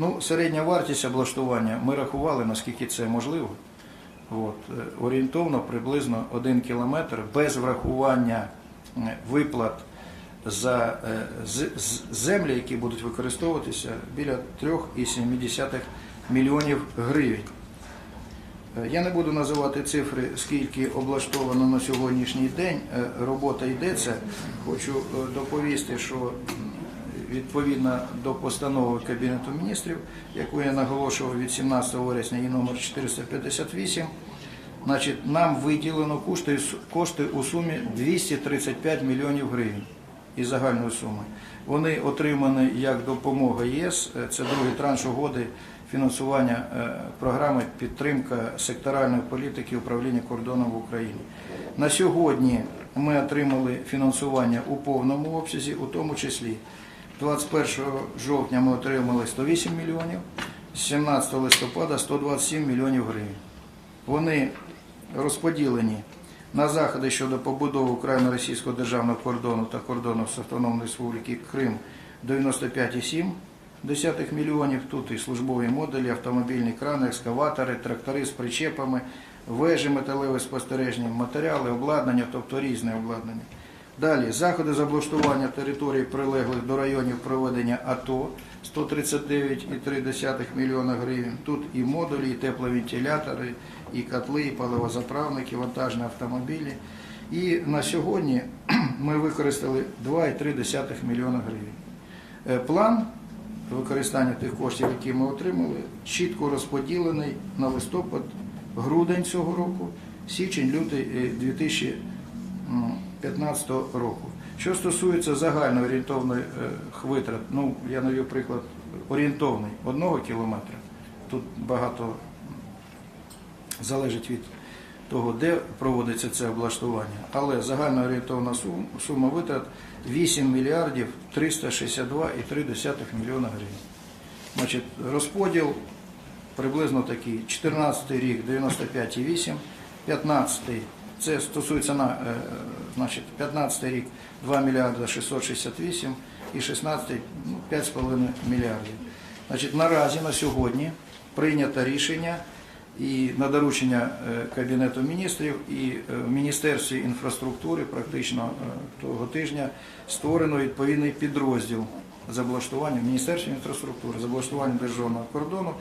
Ну, середня вартість облаштування ми рахували, наскільки це можливо. От, е, орієнтовно приблизно 1 кілометр без врахування е, виплат за е, землі, які будуть використовуватися біля 3,7 мільйонів гривень. Я не буду називати цифри, скільки облаштовано на сьогоднішній день. Робота йдеться. Хочу доповісти, що відповідно до постанови Кабінету міністрів, яку я наголошував від 17 вересня, і номер 458, значить, нам виділено кошти, кошти у сумі 235 мільйонів гривень із загальної суми. Вони отримані як допомога ЄС, е, це другий транш угоди фінансування е, програми підтримка секторальної політики управління кордоном в Україні. На сьогодні ми отримали фінансування у повному обсязі, у тому числі 21 жовтня ми отримали 108 мільйонів, 17 листопада 127 мільйонів гривень. Вони розподілені на заходи щодо побудови україно-російського державного кордону та кордону з Автономної Республіки Крим 95,7 мільйонів. Тут і службові модулі, автомобільні крани, екскаватори, трактори з причепами, вежі металеві спостережні, матеріали, обладнання, тобто різне обладнання. Далі заходи з облаштування територій прилеглих до районів проведення АТО 139,3 мільйона гривень. Тут і модулі, і тепловентилятори, і котли, і паливозаправники, вантажні автомобілі. І на сьогодні ми використали 2,3 мільйона гривень. Е, План використання тих коштів, які ми отримали, чітко розподілений на листопад, грудень цього року, січень, лютий е, 2015 року. Що стосується загальної орієнтовної е, витрат, ну я навів приклад орієнтовний одного кілометра. Тут багато залежить від того, де проводиться це облаштування. Але загальна орієнтовна сум- сума витрат 8 мільярдів 362,3 мільйона гривень. Значить, розподіл приблизно такий. 14 рік 95,8, 15 це стосується на е, значить, 15 рік 2 мільярди 668 і 16 ну, 5,5 мільярдів. Значить, наразі на сьогодні прийнято рішення і на доручення Кабінету міністрів і в Міністерстві інфраструктури практично е, того тижня створено відповідний підрозділ з облаштуванням Міністерства інфраструктури, з облаштуванням державного кордону